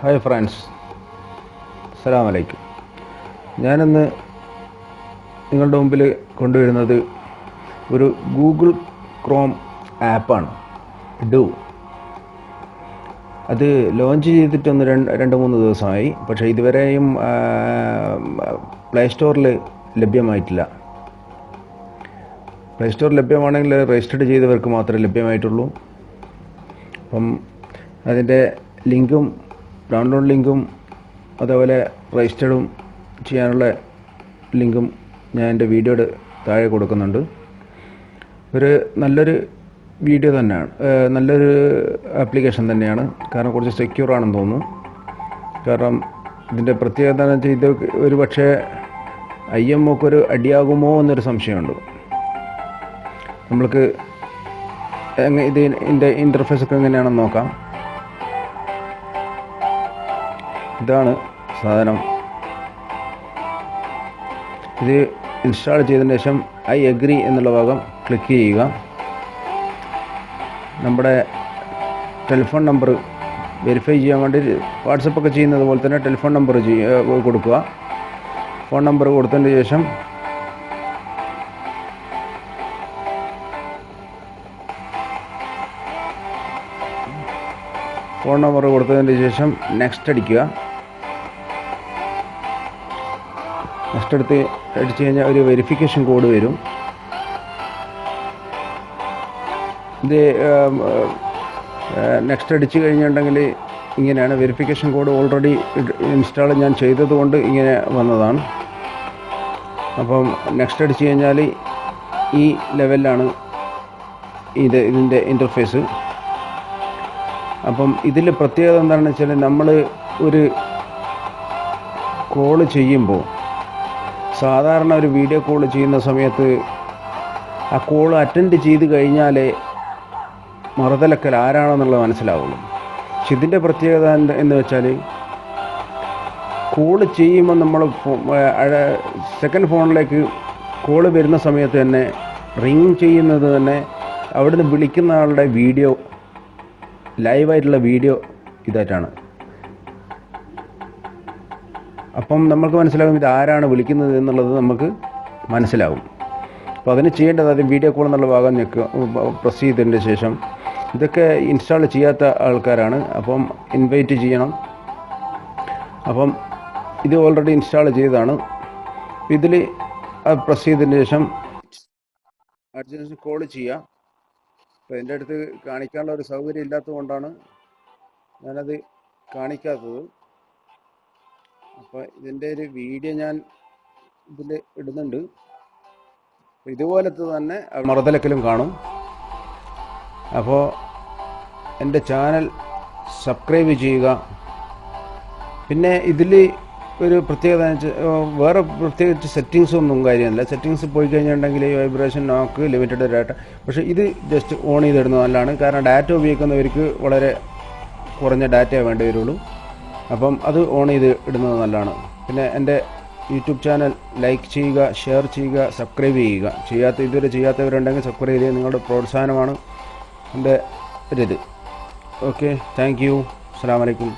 Hi friends. അസ്സലാം വലൈക്കും ഞാനിന്ന് നിങ്ങളുടെ മുമ്പിൽ കൊണ്ടുവരുന്നത് ഒരു ഗൂഗിൾ ക്രോം ആപ്പാണ്. ഡു. അത് ലോഞ്ച് ചെയ്തിട്ടൊന്ന് രണ്ട് രണ്ട് മൂന്ന് ദിവസമായി. പക്ഷേ ഇതുവരെയും പ്ലേ സ്റ്റോറിൽ ലഭ്യമായിട്ടില്ല. പ്ലേ സ്റ്റോർ ലഭ്യമാണെങ്കിൽ രജിസ്റ്റർഡ് ചെയ്തവർക്ക് മാത്രമേ ലഭ്യമായിട്ടുള്ളൂ. അപ്പം അതിന്റെ ലിങ്കും ഡൗൺലോഡ് ലിങ്കും അതേപോലെ രജിസ്റ്റർഡും ചെയ്യാനുള്ള ലിങ്കും ഞാൻ എന്റെ വീഡിയോയുടെ താഴെ കൊടുക്കുന്നുണ്ട്. ഒരു നല്ലൊരു വീഡിയോ തന്നെയാണ് നല്ലൊരു ആപ്ലിക്കേഷൻ തന്നെയാണ്. കാരണം കുറച്ച് സെക്യൂർ ആണെന്ന് തോന്നുന്നു. കാരണം ഇതിന്റെ പ്രത്യേകത എന്താണെന്ന് വെച്ചാൽ ഇത് ഒരു പക്ഷേ ഐ എം ഒക്കെ ഒരു അടിയാകുമോ എന്നൊരു സംശയമുണ്ട്. നമ്മൾക്ക് ഇത് ഇതിന്റെ ഇന്റർഫേസ് ഒക്കെ എങ്ങനെയാണെന്ന് നോക്കാം. ഇതാണ് സാധനം. ഇത് ഇൻസ്റ്റാൾ ചെയ്തതിന് ശേഷം ഐ അഗ്രി എന്നുള്ള ഭാഗം ക്ലിക്ക് ചെയ്യുക. നമ്മുടെ ടെലിഫോൺ നമ്പർ വെരിഫൈ ചെയ്യാൻ വേണ്ടി വാട്സപ്പൊക്കെ ചെയ്യുന്നത് പോലെ തന്നെ ടെലിഫോൺ നമ്പർ കൊടുക്കുക. ഫോൺ നമ്പർ കൊടുത്തതിന് ശേഷം ഫോൺ നമ്പർ കൊടുത്തതിന് ശേഷം നെക്സ്റ്റ് അടിക്കുക. നെക്സ്റ്റ് എടുത്ത് അടിച്ചു കഴിഞ്ഞാൽ ഒരു വെരിഫിക്കേഷൻ കോഡ് വരും. ഇത് നെക്സ്റ്റ് അടിച്ചു കഴിഞ്ഞിട്ടുണ്ടെങ്കിൽ ഇങ്ങനെയാണ്. വെരിഫിക്കേഷൻ കോഡ് ഓൾറെഡി ഇൻസ്റ്റാൾ ഞാൻ ചെയ്തതുകൊണ്ട് ഇങ്ങനെ വന്നതാണ്. അപ്പം നെക്സ്റ്റ് അടിച്ചു കഴിഞ്ഞാൽ ഈ ലെവലിലാണ് ഇത് ഇതിന്റെ ഇന്റർഫേസ്. അപ്പം ഇതിൽ പ്രത്യേകത എന്താണെന്ന് വെച്ചാൽ നമ്മൾ ഒരു കോൾ ചെയ്യുമ്പോൾ സാധാരണ ഒരു വീഡിയോ കോൾ ചെയ്യുന്ന സമയത്ത് ആ കോൾ അറ്റൻഡ് ചെയ്ത് കഴിഞ്ഞാലേ മറുതലക്കൽ ആരാണെന്നുള്ളത് മനസ്സിലാവുള്ളൂ. പക്ഷെ ഇതിന്റെ പ്രത്യേകത എന്ന് വെച്ചാൽ കോൾ ചെയ്യുമ്പോൾ നമ്മൾ സെക്കൻഡ് ഫോണിലേക്ക് കോൾ വരുന്ന സമയത്ത് തന്നെ റിങ് ചെയ്യുന്നത് തന്നെ അവിടുന്ന് വിളിക്കുന്ന ആളുടെ വീഡിയോ ലൈവായിട്ടുള്ള വീഡിയോ ഇതായിട്ടാണ്. അപ്പം നമുക്ക് മനസ്സിലാകും ഇത് ആരാണ് വിളിക്കുന്നത് എന്നുള്ളത് നമുക്ക് മനസ്സിലാകും അപ്പോൾ അതിന് ചെയ്യേണ്ടത് ആദ്യം വീഡിയോ കോൾ എന്നുള്ള ഭാഗം ഞെക്കുക പ്രസ് ചെയ്തതിന്റെ ശേഷം ഇതൊക്കെ ഇൻസ്റ്റാൾ ചെയ്യാത്ത ആൾക്കാരാണ്. അപ്പം ഇൻവൈറ്റ് ചെയ്യണം. അപ്പം ഇത് ഓൾറെഡി ഇൻസ്റ്റാൾ ചെയ്തതാണ്. ഇതിൽ പ്രസ് ചെയ്തതിന് ശേഷം അർജൻസ് കോൾ ചെയ്യാം. അപ്പോൾ എന്റെ അടുത്ത് കാണിക്കാനുള്ള ഒരു സൗകര്യം ഇല്ലാത്തത് കൊണ്ടാണ് ഞാനത് കാണിക്കാത്തത്. അപ്പോൾ ഇതിന്റെ ഒരു വീഡിയോ ഞാൻ ഇതിൽ ഇടുന്നുണ്ട്. ഇതുപോലത്തെ തന്നെ മറുതലക്കലും കാണും. അപ്പോൾ എന്റെ ചാനൽ സബ്സ്ക്രൈബ് ചെയ്യുക. പിന്നെ ഇതിൽ ഒരു പ്രത്യേകത വേറെ പ്രത്യേകിച്ച് സെറ്റിങ്സ് ഒന്നും കാര്യമല്ല. സെറ്റിങ്സ് പോയി കഴിഞ്ഞിട്ടുണ്ടെങ്കിൽ വൈബ്രേഷൻ നോക്ക് ലിമിറ്റഡ് ഡാറ്റ പക്ഷേ ഇത് ജസ്റ്റ് ഓൺ ചെയ്തിടുന്നത് നല്ലതാണ് കാരണം ഡാറ്റ ഉപയോഗിക്കുന്നവർക്ക് വളരെ കുറഞ്ഞ ഡാറ്റയേ വേണ്ടി വരുള്ളൂ. അപ്പം അത് ഓൺ ചെയ്ത് ഇടുന്നത് നല്ലതാണ്. പിന്നെ എന്റെ യൂട്യൂബ് ചാനൽ ലൈക്ക് ചെയ്യുക ഷെയർ ചെയ്യുക സബ്സ്ക്രൈബ് ചെയ്യുക. ചെയ്യാത്ത ഇതുവരെ ചെയ്യാത്തവരുണ്ടെങ്കിൽ സബ്സ്ക്രൈബ് ചെയ്യുക നിങ്ങളുടെ പ്രോത്സാഹനമാണ് എന്റെ ഒരിത്. ഓക്കെ താങ്ക് യു അസ്സാം വലൈക്കും